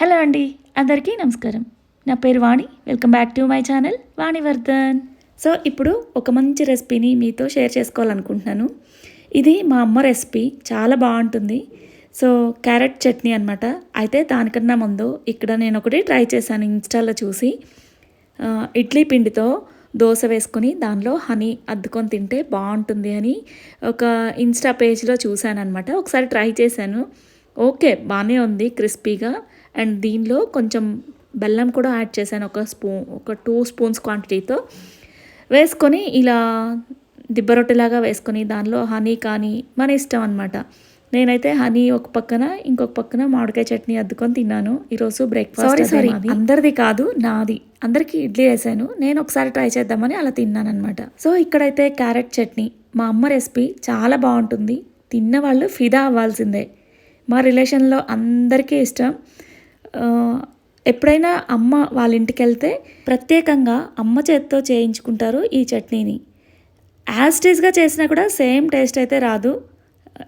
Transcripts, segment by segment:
Hello అండి అందరికీ నమస్కారం. నా పేరు Vani welcome back to my channel Vanivardhan. So ఇప్పుడు ఒక మంచి రెసిపీని మీతో షేర్ చేసుకోవాలనుకుంటున్నాను. ఇది మా అమ్మ రెసిపీ చాలా బాగుంటుంది. సో క్యారెట్ చట్నీ అనమాట అయితే దానికన్నా ముందు ఇక్కడ నేను ఒకటి ట్రై చేశాను ఇన్స్టాలో చూసి. ఇడ్లీ పిండితో దోశ వేసుకొని దానిలో హనీ అద్దుకొని తింటే బాగుంటుంది అని ఒక ఇన్స్టా పేజ్లో చూశాను అనమాట ఒకసారి ట్రై చేశాను. ఓకే బాగానే ఉంది క్రిస్పీగా. అండ్ దీనిలో కొంచెం బెల్లం కూడా యాడ్ చేశాను ఒక స్పూన్ ఒక టూ స్పూన్స్ క్వాంటిటీతో. వేసుకొని ఇలా దిబ్బ రొట్టెలాగా వేసుకొని దానిలో హనీ కానీ మన ఇష్టం అనమాట నేనైతే హనీ ఒక పక్కన ఇంకొక పక్కన మామిడికాయ చట్నీ అద్దుకొని తిన్నాను. ఈరోజు బ్రేక్ఫాస్ట్ సారీ సారీ అందరిది కాదు నాది. అందరికీ ఇడ్లీ వేసాను. నేను ఒకసారి ట్రై చేద్దామని అలా తిన్నాను అనమాట సో ఇక్కడైతే క్యారెట్ చట్నీ మా అమ్మ రెసిపీ చాలా బాగుంటుంది. తిన్న వాళ్ళు ఫిదా అవ్వాల్సిందే. మా రిలేషన్లో అందరికీ ఇష్టం. ఎప్పుడైనా అమ్మ వాళ్ళ ఇంటికి వెళ్తే ప్రత్యేకంగా అమ్మ చేత్తో చేయించుకుంటారు ఈ చట్నీని. యాజ్ టేస్గా చేసినా కూడా సేమ్ టేస్ట్ అయితే రాదు.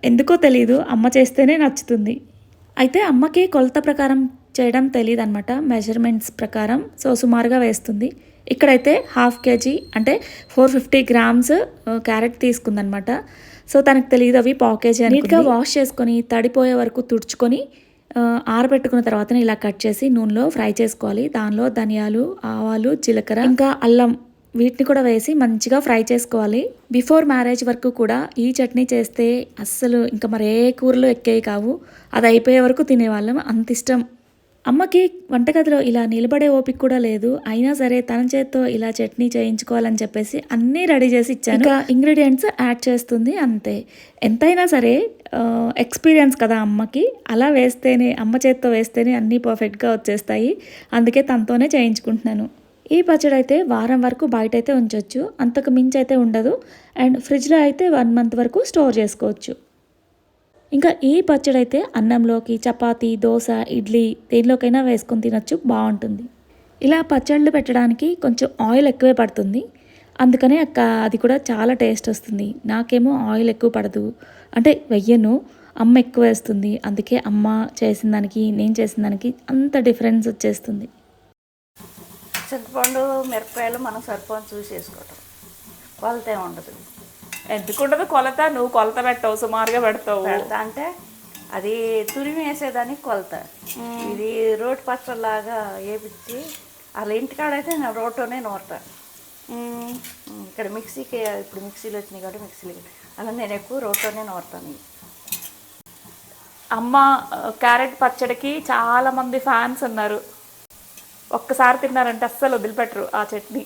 ఎందుకో తెలియదు అమ్మ చేస్తేనే నచ్చుతుంది. అయితే అమ్మకి కొలత ప్రకారం చేయడం తెలియదు అనమాట మెజర్మెంట్స్ ప్రకారం. సో సుమారుగా వేస్తుంది. ఇక్కడైతే హాఫ్ కేజీ అంటే ఫోర్ ఫిఫ్టీ గ్రామ్స్ క్యారెట్ తీసుకుందనమాట సో తనకు తెలియదు అవి పావు కేజీ నీట్గా వాష్ చేసుకొని తడిపోయే వరకు తుడుచుకొని ఆరబెట్టుకున్న తర్వాత ఇలా కట్ చేసి నూనెలో ఫ్రై చేసుకోవాలి. దానిలో ధనియాలు ఆవాలు జీలకర్ర ఇంకా అల్లం వీటిని కూడా వేసి మంచిగా ఫ్రై చేసుకోవాలి. బిఫోర్ మ్యారేజ్ వరకు కూడా ఈ చట్నీ చేస్తే అస్సలు ఇంకా మరే కూరలు ఎక్కేవి కావు. అది అయిపోయే వరకు తినేవాళ్ళం. అంత ఇష్టం. అమ్మకి వంటగదిలో ఇలా నిలబడే ఓపిక కూడా లేదు. అయినా సరే తన చేత్తో ఇలా చట్నీ చేయించుకోవాలని చెప్పేసి అన్నీ రెడీ చేసి ఇచ్చాను. ఇంకా ఇంగ్రీడియంట్స్ యాడ్ చేస్తుంది అంతే. ఎంతైనా సరే ఎక్స్పీరియన్స్ కదా అమ్మకి. అలా వేస్తేనే అమ్మ చేత్తో వేస్తేనే అన్నీ పర్ఫెక్ట్గా వచ్చేస్తాయి. అందుకే తనతోనే చేయించుకుంటున్నాను. ఈ పచ్చడి అయితే వారం వరకు బయట అయితే ఉంచవచ్చు అంతకు మించి అయితే ఉండదు. అండ్ ఫ్రిడ్జ్లో అయితే వన్ మంత్ వరకు స్టోర్ చేసుకోవచ్చు. ఇంకా ఈ పచ్చడి అయితే అన్నంలోకి చపాతీ దోశ ఇడ్లీ దేనిలోకైనా వేసుకొని తినొచ్చు బాగుంటుంది. ఇలా పచ్చళ్ళు పెట్టడానికి కొంచెం ఆయిల్ ఎక్కువే పడుతుంది. అందుకనే అక్క అది కూడా చాలా టేస్ట్ వస్తుంది. నాకేమో ఆయిల్ ఎక్కువ పడదు. అంటే వెయ్యను అమ్మ ఎక్కువ వేస్తుంది. అందుకే అమ్మ చేసిన దానికి నేను చేసిన దానికి అంత డిఫరెన్స్ వచ్చేస్తుంది. చింతపండు మిరపకాయలు మనం సరిపోని చూసి వేసుకోవటం. కొలత ఉండదు. ఎందుకుంటది కొలత? నువ్వు కొలత పెట్టవు సుమారుగా పెడతావు. పెడతా అంటే అది తురిమి వేసేదానికి కొలత. ఇది రోటి పచ్చడిలాగా వేపించి వాళ్ళ ఇంటికాడైతే నేను రోటోనే నూరుతా. ఇక్కడ మిక్సీకి ఇప్పుడు మిక్సీలు వచ్చినాయి కాబట్టి మిక్సీలు అలా నేను ఎక్కువ రోటోనే నూరుతాను అమ్మ క్యారెట్ పచ్చడికి చాలా మంది ఫ్యాన్స్ ఉన్నారు. ఒక్కసారి తిన్నారంటే అస్సలు వదిలిపెట్టరు ఆ చట్నీ.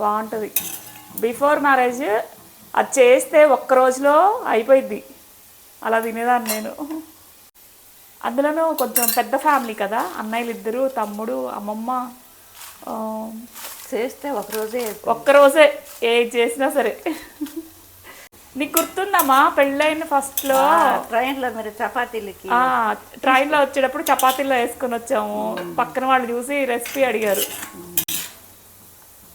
బాగుంటుంది. బిఫోర్ మ్యారేజ్ అది చేస్తే ఒక్క రోజులో అయిపోయింది అలా తినేదాన్ని నేను. అందులోనూ కొంచెం పెద్ద ఫ్యామిలీ కదా అన్నయ్యలు ఇద్దరు తమ్ముడు అమ్మమ్మ చేస్తే ఒకరోజే ఒక్కరోజే ఏది చేసినా సరే. నీకు గుర్తుందమ్మా పెళ్ళైన ఫస్ట్లో? ట్రైన్లో మీరు చపాతీలకి. ఆ ట్రైన్లో వచ్చేటప్పుడు చపాతీలో వేసుకొని వచ్చాము. పక్కన వాళ్ళు చూసి రెసిపీ అడిగారు.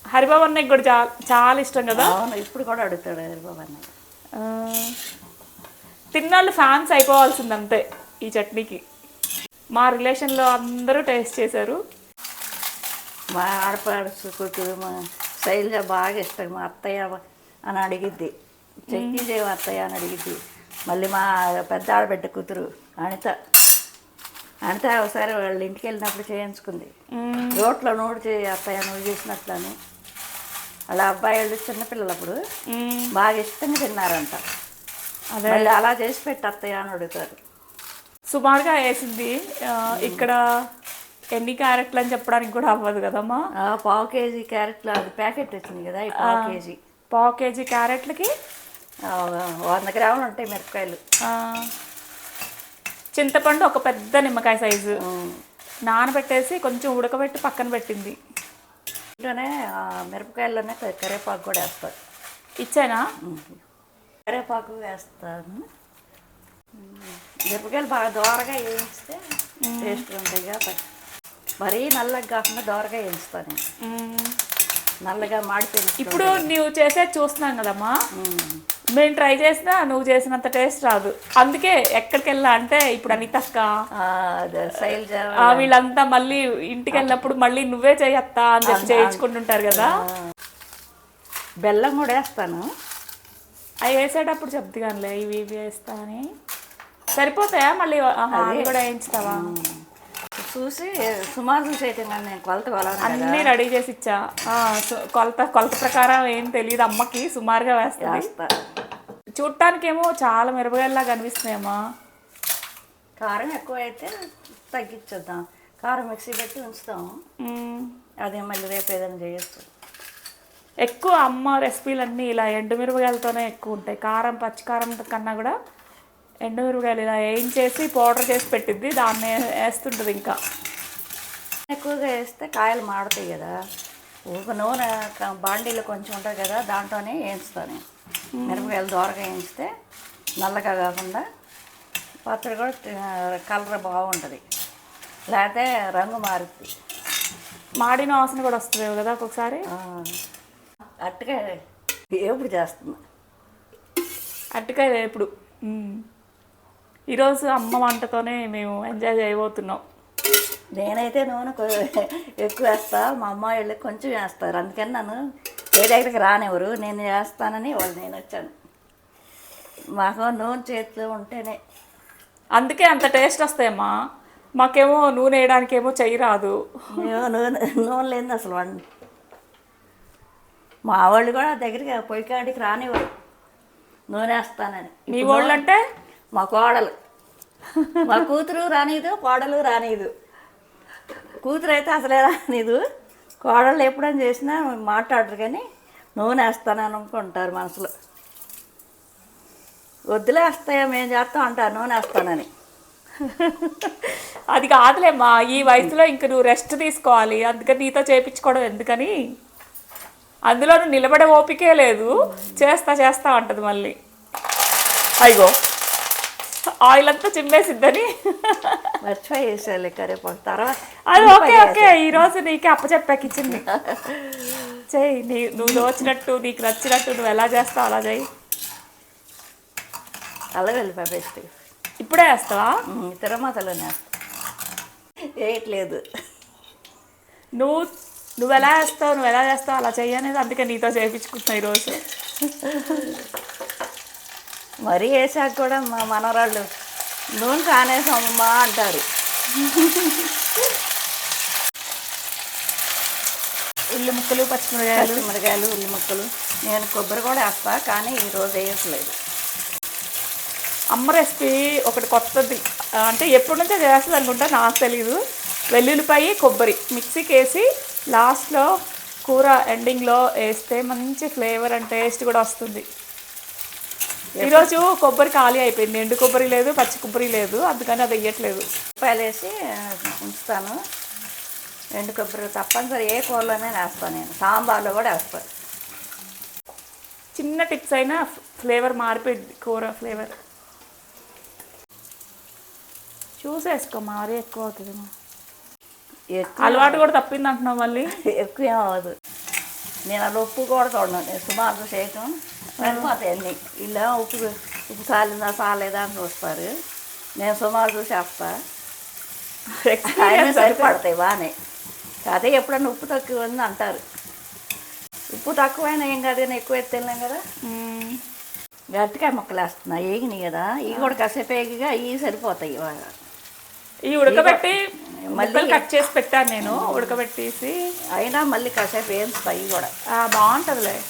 హరిబాబు అన్నయ్యకి కూడా చాలా చాలా ఇష్టం కదా? అవును ఇప్పుడు కూడా అడుగుతాడు హరిబాబు అన్న ఆ, తిన్నాళ్ళు ఫ్యాన్స్ అయిపోవాల్సింది అంతే ఈ చట్నీకి. మా రిలేషన్లో అందరూ టేస్ట్ చేశారు. మా ఆడపడుచు కూతురు మా శైలజ బాగా ఇష్టం. మా అత్తయ్య అని అడిగిద్ది. చెక్కిదేవి అత్తయ్య అని అడిగిద్ది. మళ్ళీ మా పెద్ద ఆడబిడ్డ కూతురు అనిత. అనిత ఒకసారి వాళ్ళ ఇంటికి వెళ్ళినప్పుడు చేయించుకుంది. రోట్లో నూడు చే అత్తయ్య నువ్వు చేసినట్లని. వాళ్ళ అబ్బాయి వాళ్ళు చిన్నపిల్లలు అప్పుడు. బాగా ఇష్టంగా తిన్నారంట. అదే. అలా చేసి పెట్టి అత్తయ్య అని అడుగుతారు. సుమారుగా వేసింది. ఇక్కడ ఎన్ని క్యారెట్లు అని చెప్పడానికి కూడా అవ్వదు కదమ్మా. పావు కేజీ క్యారెట్లు అది ప్యాకెట్ వచ్చింది కదా పావు కేజీ. పావు కేజీ క్యారెట్లకి? వంద గ్రాములు ఉంటాయి మిరపకాయలు. చింతపండు ఒక పెద్ద నిమ్మకాయ సైజు. నానబెట్టేసి కొంచెం ఉడకబెట్టి పక్కన పెట్టింది. ఇంట్లోనే మిరపకాయల్లోనే కరివేపాకు కూడా వేస్తారు. ఇచ్చానా? కరివేపాకు వేస్తాను. మిరపకాయలు బాగా దోరగా వేయిస్తే టేస్ట్ ఉంటాయి కాబట్టి మరీ నల్లగా కాకుండా దోరగా వేయిస్తాను. నల్లగా మాడిపోయిన ఇప్పుడు నువ్వు చేసేది చూస్తున్నాం కదమ్మా. మేము ట్రై చేసినా నువ్వు చేసినంత టేస్ట్ రాదు. అందుకే ఎక్కడికి వెళ్ళా అంటే ఇప్పుడు అనితక్క శైలజ ఆ, వీళ్ళంతా మళ్ళీ ఇంటికి వెళ్ళినప్పుడు మళ్ళీ నువ్వే చేయత్తా అని చెప్పి చేయించుకుంటుంటారు కదా. బెల్లం కూడా వేస్తాను. అవి వేసేటప్పుడు చెప్తే కానీ ఇవి ఇవి వేస్తా అని. సరిపోతాయా మళ్ళీ? కూడా వేయించుతావా? చూసి సుమారు చూసి అయితే నేను కొలత అన్నీ రెడీ చేసి ఇచ్చా. కొలత కొలత ప్రకారం ఏం తెలియదు అమ్మకి సుమారుగా వేస్తుంది. వేస్తా. చూడటానికేమో చాలా మిరపకాయల్లా కనిపిస్తున్నాయమ్మా కారం ఎక్కువ అయితే తగ్గించేద్దాం. కారం మిక్సీ పెట్టి ఉంచుతాం. అదే మళ్ళీ రేపు ఏదైనా చేయొచ్చు. ఎక్కువ అమ్మ రెసిపీలన్నీ ఇలా ఎండుమిరపకాయలతోనే ఎక్కువ ఉంటాయి. కారం పచ్చికారం కన్నా కూడా ఎండుమిరపకాయలు ఇలా వేయించేసి పౌడర్ చేసి పెట్టిద్ది దాన్ని వేస్తుంటుంది ఇంకా. ఎక్కువగా వేస్తే కాయలు మాడతాయి కదా. ఒక నూనె బాండీలో కొంచెం ఉంటుంది కదా దాంట్లోనే వేయించుతాను మిరపకాయలు దోరగా వేయించితే నల్లగా కాకుండా పచ్చడి కూడా కలర్ బాగుంటుంది. లేకపోతే రంగు మారుద్ది. మాడిన వాసన కూడా వస్తుంది కదా ఒక్కొక్కసారి. అట్టుగా ఎప్పుడు చేస్తున్నా. అట్టుకాయ మ్మ్. ఈరోజు అమ్మ వంటతోనే మేము ఎంజాయ్ చేయబోతున్నాం. నేనైతే నూనె ఎక్కువ వేస్తా మా అమ్మ వాళ్ళకి కొంచెం వేస్తారు. అందుకని నన్ను ఏ దగ్గరికి రానివ్వరు. నేను చేస్తానని వాళ్ళు నేను వచ్చాను. మాకు నూనె చేతిలో ఉంటేనే. అందుకే అంత టేస్ట్ వస్తాయమ్మా. మాకేమో నూనె వేయడానికేమో చెయ్యి రాదు. నూనె నూనె లేని అసలు వండి మా వాళ్ళు కూడా దగ్గరికి పొయ్యి కాడికి రానివ్వరు. నూనె వేస్తానని. మీ వాళ్ళు అంటే మా కోడలు. మా కూతురు రానిదు కోడలు రానిదు. కూతురు అయితే అసలే రానిదు. కోడలు ఎప్పుడైనా చేసినా మాట్లాడరు కానీ నూనె వేస్తానని అనుకుంటారు మనసులో. వద్దులే వస్తాయో మేము చేస్తాం అంటారు నూనె వేస్తానని. అది కాదులేమ్మా ఈ వయసులో ఇంక నువ్వు రెస్ట్ తీసుకోవాలి. అందుకని నీతో చేపించుకోవడం ఎందుకని? అందులో నువ్వు నిలబడే ఓపికే లేదు. చేస్తా చేస్తా ఉంటుంది మళ్ళీ. అయ్యో. ఆయిల్ అంతా చిమ్మేసిద్దని. మర్చిపోయి వేసేయాలి తర్వాత అది ఓకే ఓకే. ఈరోజు నీకే అప్పచెప్పాక ఇచ్చింది చెయ్యి నీ నువ్వు దోచినట్టు నీకు నచ్చినట్టు నువ్వు ఎలా చేస్తావు అలా చెయ్యి. అలా వెళ్ళిపోయి బెస్ట్ ఇప్పుడే వేస్తావా? తిరుమతలోనే వేస్తా. వేయట్లేదు. నువ్వు నువ్వు ఎలా వేస్తావు నువ్వు ఎలా చేస్తావు అలా చెయ్యి అనేది అందుకే నీతో చేయించుకుంటున్నా ఈరోజు. మరీ వేసాక కూడా మా మనవరాళ్ళు నూనె కానేసమ్మా అంటారు. ఉల్లి ముక్కలు పచ్చిమిరకాయలు. పచ్చిమిరకాయలు ఉల్లి ముక్కలు. నేను కొబ్బరి కూడా వేస్తా కానీ ఈరోజు వేయట్లేదు. అమ్మ రెసిపీ ఒకటి కొత్తది. అంటే ఎప్పటి నుంచో చేస్తుంది అనుకుంటా నాకు తెలియదు వెల్లుల్లిపాయ కొబ్బరి మిక్సీకి వేసి లాస్ట్లో కూర ఎండింగ్లో వేస్తే మంచి ఫ్లేవర్ అండ్ టేస్ట్ కూడా వస్తుంది. ఈరోజు కొబ్బరి ఖాళీ అయిపోయింది. ఎండు కొబ్బరి లేదు పచ్చి కొబ్బరి లేదు. అందుకని అది వేయట్లేదు. వేసి ఉంచుతాను. ఎండు కొబ్బరి తప్పనిసరి. ఏ కూరలోనే వేస్తాను నేను. సాంబార్లో కూడా వేస్తాను చిన్న టిప్స్ అయినా ఫ్లేవర్ మారిపోయింది. కూర ఫ్లేవర్. చూసేసుకో మరీ ఎక్కువ అవుతుంది అలవాటు కూడా తప్పింది అంటున్నావు మళ్ళీ. ఎక్కువ అవ్వదు. నేను అలా ఉప్పు కూడా చూడను. సుమారు చేయటం సరిపోతాయి అన్నీ ఇలా ఉప్పు ఉప్పు సాలిందా సాలేదా అని చూస్తారు నేను సుమారు చూసి వేస్తా. అయినా ఎక్స్పీరియన్స్ సరిపడతాయి బాగానే. అదే ఎప్పుడన్నా ఉప్పు తక్కువ ఉంది అంటారు. ఉప్పు తక్కువైనా ఏం కాదు కానీ ఎక్కువ ఎత్తేళ్ళాం కదా. గట్టికాయ ముక్కలు వేస్తున్నా ఏగినాయి కదా. ఇవి కూడా కాసేపు ఏగిగా ఇవి సరిపోతాయి బాగా ఈ ఉడకబెట్టి మళ్ళీ- కట్ చేసి పెట్టాను నేను ఉడకబెట్టేసి. అయినా మళ్ళీ కాసేపు వేస్తాయి ఇవి కూడా. బాగుంటుందిలే.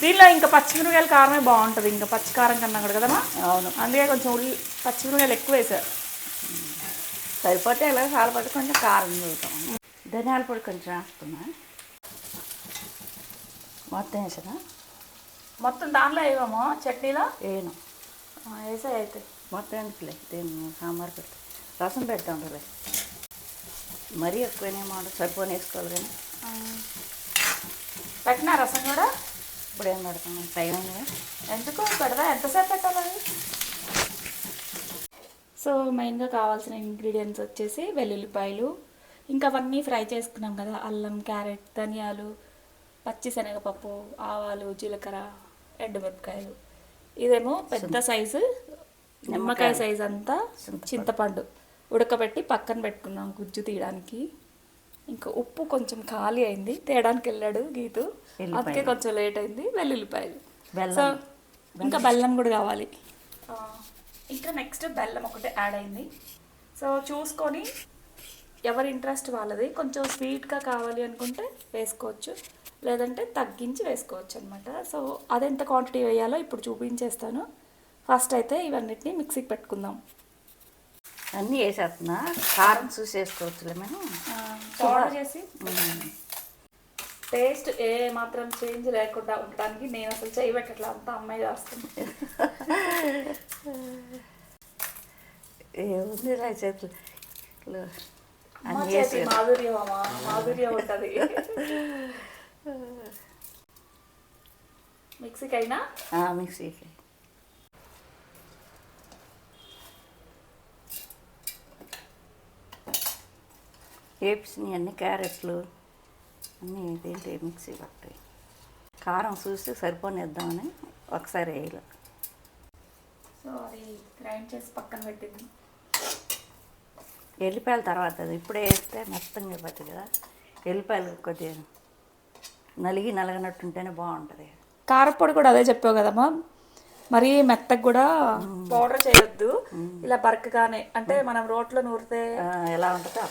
దీనిలో ఇంకా పచ్చిమిరకాయల కారమే బాగుంటుంది. ఇంకా పచ్చి కారం కన్నా కూడా కదమ్మా? అవును. అందుకే కొంచెం ఉల్లి పచ్చిమిరకాయలు ఎక్కువ వేసారు సరిపోతే ఇలా సాలపడి కొంచెం కారం చూద్దాం ధనియాల పొడి కొంచెం వేస్తున్నా. మొత్తం వేసిన మొత్తం దాంట్లో వేయమో చట్నీలో? వేయను. వేసే అయితే. మొత్తం ఎందుకులే? దీన్ని సాంబార్ పెడతా రసం పెడతా ఉండలే మరీ ఎక్కువనేమో ఉండదు సరిపోని వేసుకోవాలి కానీ. పెట్టినా రసం కూడా? ఇప్పుడు ఏం పెడతాం టైం. ఎందుకు? పెడదా? ఎంతసేపు పెట్టాలి సో మెయిన్గా కావాల్సిన ఇంగ్రీడియంట్స్ వచ్చేసి వెల్లుల్లిపాయలు. ఇంకా అవన్నీ ఫ్రై చేసుకున్నాం కదా. అల్లం క్యారెట్ ధనియాలు పచ్చి శనగపప్పు ఆవాలు జీలకర్ర ఎండుమిరపకాయలు ఇదేమో పెద్ద సైజు నిమ్మకాయ సైజ్ అంతా చింతపండు. ఉడకబెట్టి పక్కన పెట్టుకున్నాం గుజ్జు తీయడానికి. ఇంకా ఉప్పు కొంచెం ఖాళీ అయింది. తేయడానికి వెళ్ళాడు గీతు. అందుకే కొంచెం లేట్ అయింది. వెల్లుల్లిపాయలు బెల్లం. సో ఇంకా బెల్లం కూడా కావాలి. ఆ, ఇంకా నెక్స్ట్ బెల్లం ఒకటి యాడ్ అయింది. సో చూసుకొని ఎవరి ఇంట్రెస్ట్ వాళ్ళది. కొంచెం స్వీట్గా కావాలి అనుకుంటే వేసుకోవచ్చు. లేదంటే తగ్గించి వేసుకోవచ్చు అనమాట సో అదెంత క్వాంటిటీ వేయాలో ఇప్పుడు చూపించేస్తాను. ఫస్ట్ అయితే ఇవన్నిటిని మిక్సీకి పెట్టుకుందాం. అన్నీ వేసేస్తున్నా. కారం చూసి వేసుకోవచ్చులే మేము పౌడర్ చేసి. టేస్ట్ ఏ మాత్రం చేంజ్ లేకుండా ఉండడానికి నేను అసలు చేయబెట్టట్లా అంతా అమ్మాయి చేస్తుంది. ఏముంది రా చేతులు? చేతి మాధుర్యం అమ్మా మాధుర్యం ఉంటుంది. మిక్సీకి అయినా మిక్సీకి. వేపించినవి అన్ని క్యారెట్లు అన్నీ ఏంటి మిక్సీ పట్టాయి కారం చూసి సరిపోనిద్దామని ఒకసారి వేయాలి. సో అది గ్రైండ్ చేసి పక్కన పెట్టింది ఎల్లిపాయల తర్వాత అది ఇప్పుడే వేస్తే మెత్తంగా పడుతుంది కదా. ఎల్లిపాయలు కొద్దిగా నలిగి నలగనట్టుంటేనే బాగుంటుంది. కారపొడి కూడా అదే చెప్పావు కదమ్మా మరీ మెత్తగా కూడా పౌడర్ చేయొద్దు. ఇలా బరకగానే అంటే మనం రోట్లో నూరితే ఎలా ఉంటుందో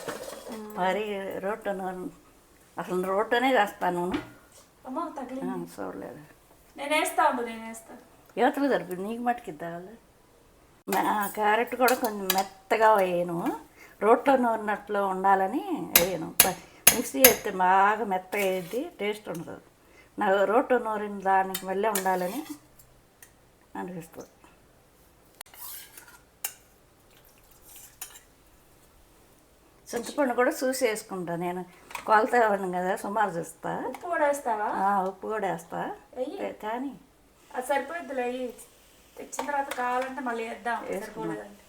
మరి నూనె. అసలు తగిలి ఆ, చూడలేదు. నేను వేస్తా ఉండు నేను వేస్తా. యువతలు సరిపోయింది నీకు మట్టుకి ఇద్దావాలి క్యారెట్ కూడా కొంచెం మెత్తగా వేయను. రోట్లో నూరినట్లు ఉండాలని వేయను. మిక్సీ వేస్తే బాగా మెత్తగా వేయద్ది టేస్ట్ ఉండదు. నాకు రోట్లో నూరిన దానికి మళ్ళీ ఉండాలని అనిపిస్తుంది చింతపండు కూడా చూసి వేసుకుంటా నేను కొలత ఇవ్వను కదా సుమారు చూస్తా ఉప్పు కూడా వేస్తావా ఉప్పు కూడా వేస్తా కానీ అది సరిపోద్దులే అయ్యి తెచ్చిన తర్వాత కావాలంటే మళ్ళీ వేద్దాం. సరిపోలేదంటే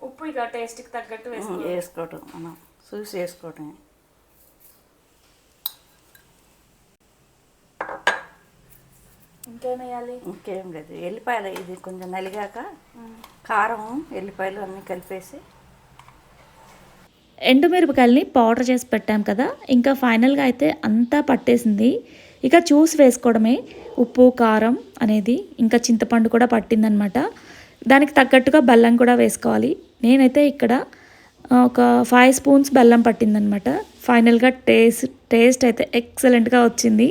ఉప్పు ఇక టేస్ట్కి తగ్గట్టు వేసుకోవటం మనం చూసి వేసుకోవటం ఇంకేం వేయాలి ఇంకేం లేదు. ఎల్లిపాయలు ఇది కొంచెం నలిగాక కారం ఎల్లిపాయలు అన్నీ కలిపేసి ఎండుమిరపకాయలని పౌడర్ చేసి పెట్టాం కదా. ఇంకా ఫైనల్గా అయితే అంతా పట్టేసింది. ఇక చూసి వేసుకోవడమే. ఉప్పు కారం అనేది ఇంకా చింతపండు కూడా పట్టిందనమాట. దానికి తగ్గట్టుగా బెల్లం కూడా వేసుకోవాలి. నేనైతే ఇక్కడ ఒక ఫైవ్ స్పూన్స్ బెల్లం పట్టిందనమాట. ఫైనల్గా టేస్ట్ టేస్ట్ అయితే ఎక్సలెంట్గా వచ్చింది.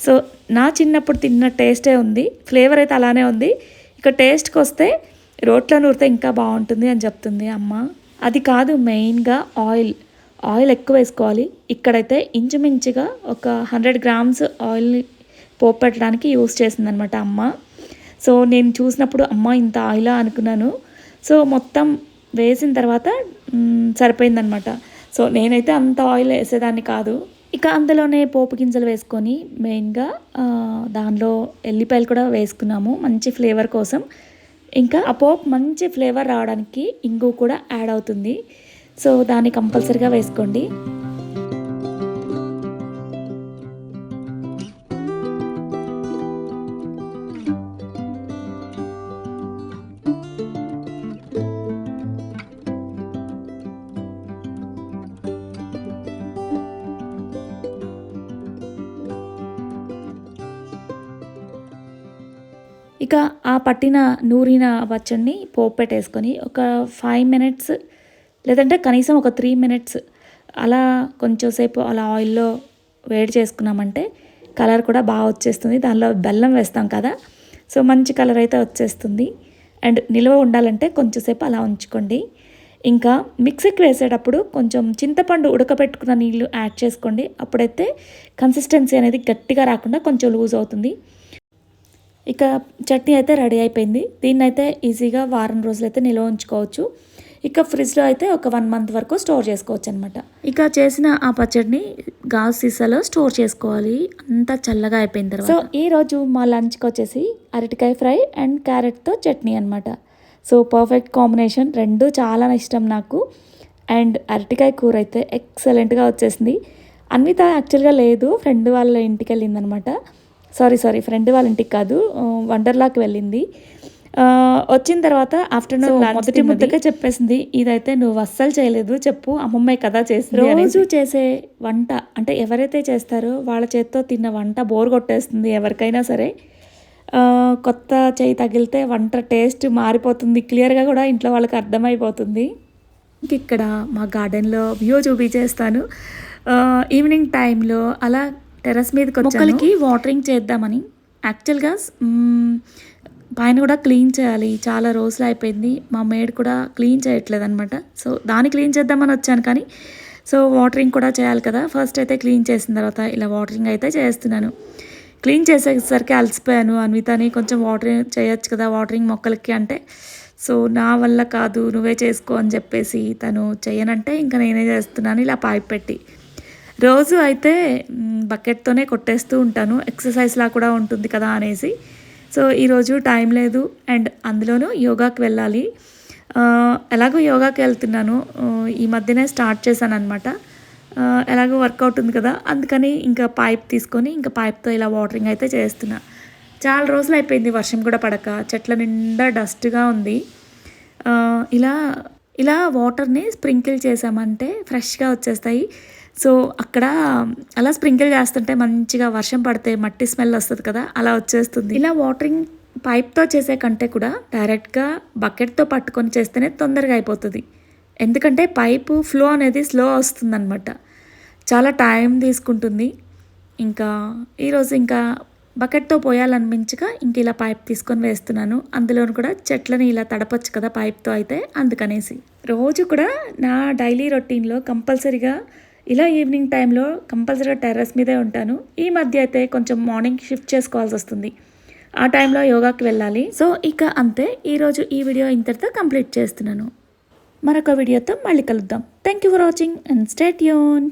సో నా చిన్నప్పుడు తిన్న టేస్టే ఉంది. ఫ్లేవర్ అయితే అలానే ఉంది. ఇక టేస్ట్కి వస్తే రోట్లో నూరితే ఇంకా బాగుంటుంది అని చెప్తుంది అమ్మ. అది కాదు మెయిన్గా ఆయిల్. ఆయిల్ ఎక్కువ వేసుకోవాలి. ఇక్కడైతే ఇంచుమించుగా ఒక హండ్రెడ్ గ్రామ్స్ ఆయిల్ని పోపు పెట్టడానికి యూస్ చేసిందనమాట అమ్మ. సో నేను చూసినప్పుడు అమ్మ ఇంత ఆయిలా అనుకున్నాను. సో మొత్తం వేసిన తర్వాత సరిపోయిందనమాట. సో నేనైతే అంత ఆయిల్ వేసేదాన్ని కాదు. ఇక అందులోనే పోపు గింజలు వేసుకొని మెయిన్గా దానిలో ఎల్లిపాయలు కూడా వేసుకున్నాము మంచి ఫ్లేవర్ కోసం. ఇంకా ఆ పోపు మంచి ఫ్లేవర్ రావడానికి ఇంగు కూడా యాడ్ అవుతుంది. సో దాన్ని కంపల్సరిగా వేసుకోండి. ఇక ఆ పట్టిన నూరిన పచ్చడిని పోపు పెట్టేసుకొని ఒక ఫైవ్ మినిట్స్ లేదంటే కనీసం ఒక త్రీ మినిట్స్ అలా కొంచెంసేపు అలా ఆయిల్లో వేడి చేసుకున్నామంటే కలర్ కూడా బాగా వచ్చేస్తుంది. దానిలో బెల్లం వేస్తాం కదా. సో మంచి కలర్ అయితే వచ్చేస్తుంది. అండ్ నిల్వ ఉండాలంటే కొంచెంసేపు అలా ఉంచుకోండి. ఇంకా మిక్సీకి వేసేటప్పుడు కొంచెం చింతపండు ఉడకబెట్టుకున్న నీళ్ళు యాడ్ చేసుకోండి. అప్పుడైతే కన్సిస్టెన్సీ అనేది గట్టిగా రాకుండా కొంచెం లూజ్ అవుతుంది. ఇక చట్నీ అయితే రెడీ అయిపోయింది. దీన్ని అయితే ఈజీగా వారం రోజులు అయితే నిల్వ ఉంచుకోవచ్చు. ఇక ఫ్రిడ్జ్లో అయితే ఒక వన్ మంత్ వరకు స్టోర్ చేసుకోవచ్చు అనమాట ఇక చేసిన ఆ పచ్చడిని గాజు సీసాలో స్టోర్ చేసుకోవాలి. అంతా చల్లగా అయిపోయిన తర్వాత. సో ఈ రోజు మా లంచ్కి వచ్చేసి అరటికాయ ఫ్రై అండ్ క్యారెట్తో చట్నీ అనమాట సో పర్ఫెక్ట్ కాంబినేషన్. రెండు చాలా ఇష్టం నాకు. అండ్ అరటికాయ కూర అయితే ఎక్సలెంట్గా వచ్చేసింది. అన్విత యాక్చువల్గా లేదు. ఫ్రెండ్ వాళ్ళ ఇంటికి వెళ్ళిందనమాట సారీ సారీ ఫ్రెండ్ వాళ్ళ ఇంటికి కాదు వండర్లాకి వెళ్ళింది. వచ్చిన తర్వాత ఆఫ్టర్నూన్ మొదటి ముద్దగా చెప్పేసింది ఇదైతే నువ్వు అస్సలు చేయలేదు చెప్పు అమ్మమ్మే కదా చేసింది రోజు చేసే వంట అంటే ఎవరైతే చేస్తారో వాళ్ళ చేత్తో తిన్న వంట బోర్ కొట్టేస్తుంది ఎవరికైనా సరే. కొత్త చేయి తగిలితే వంట టేస్ట్ మారిపోతుంది క్లియర్గా కూడా ఇంట్లో వాళ్ళకి అర్థమైపోతుంది. ఇంక ఇక్కడ మా గార్డెన్లో వ్యూ చూపించేస్తాను. ఈవినింగ్ టైంలో అలా టెర్రస్ మీదకి మొక్కలకి వాటరింగ్ చేద్దామని. యాక్చువల్గా పైన కూడా క్లీన్ చేయాలి. చాలా రోజులు అయిపోయింది. మా మేడ్ కూడా క్లీన్ చేయట్లేదు అనమాట సో దాన్ని క్లీన్ చేద్దామని వచ్చాను కానీ సో వాటరింగ్ కూడా చేయాలి కదా. ఫస్ట్ అయితే క్లీన్ చేసిన తర్వాత ఇలా వాటరింగ్ అయితే చేస్తున్నాను. క్లీన్ చేసేసరికి అలసిపోయాను. అన్వితని కొంచెం వాటరింగ్ చేయొచ్చు కదా వాటరింగ్ మొక్కలకి అంటే. సో నా వల్ల కాదు నువ్వే చేసుకో అని చెప్పేసి తను చేయనంటే ఇంకా నేనే చేస్తున్నాను. ఇలా పైప్ పెట్టి. రోజు అయితే బకెట్తోనే కొట్టేస్తూ ఉంటాను. ఎక్సర్సైజ్లా కూడా ఉంటుంది కదా అనేసి. సో ఈరోజు టైం లేదు. అండ్ అందులోనూ యోగాకి వెళ్ళాలి. ఎలాగో యోగాకి వెళ్తున్నాను. ఈ మధ్యనే స్టార్ట్ చేశాను అనమాట ఎలాగో వర్కౌట్ ఉంది కదా. అందుకని ఇంకా పైప్ తీసుకొని ఇంకా పైప్తో ఇలా వాటరింగ్ అయితే చేస్తున్నా. చాలా రోజులు అయిపోయింది. వర్షం కూడా పడక. చెట్ల నిండా డస్ట్గా ఉంది. ఇలా ఇలా వాటర్ని స్ప్రింకిల్ చేసామంటే ఫ్రెష్గా వచ్చేస్తాయి. సో అక్కడ అలా స్ప్రింకిల్ చేస్తుంటే మంచిగా వర్షం పడితే మట్టి స్మెల్ వస్తుంది కదా అలా వచ్చేస్తుంది. ఇలా వాటరింగ్ పైప్తో చేసే కంటే కూడా డైరెక్ట్గా బకెట్తో పట్టుకొని చేస్తేనే తొందరగా అయిపోతుంది. ఎందుకంటే పైపు ఫ్లో అనేది స్లో వస్తుందన్నమాట. చాలా టైం తీసుకుంటుంది. ఇంకా ఈరోజు ఇంకా బకెట్తో పోయాలనిపించక ఇంక ఇలా పైప్ తీసుకొని వేస్తున్నాను. అందులోను కూడా చెట్లని ఇలా తడపచ్చు కదా పైప్తో అయితే అందుకనేసి. రోజు కూడా నా డైలీ రొటీన్లో కంపల్సరీగా ఇలా ఈవినింగ్ టైంలో కంపల్సరీగా టెర్రస్ మీదే ఉంటాను. ఈ మధ్య అయితే కొంచెం మార్నింగ్ షిఫ్ట్ చేసుకోవాల్సి వస్తుంది. ఆ టైంలో యోగాకి వెళ్ళాలి. సో ఇక అంతే. ఈరోజు ఈ వీడియో ఇంతటితో కంప్లీట్ చేస్తున్నాను. మరొక వీడియోతో మళ్ళీ కలుద్దాం. Thank you for watching and stay Yoon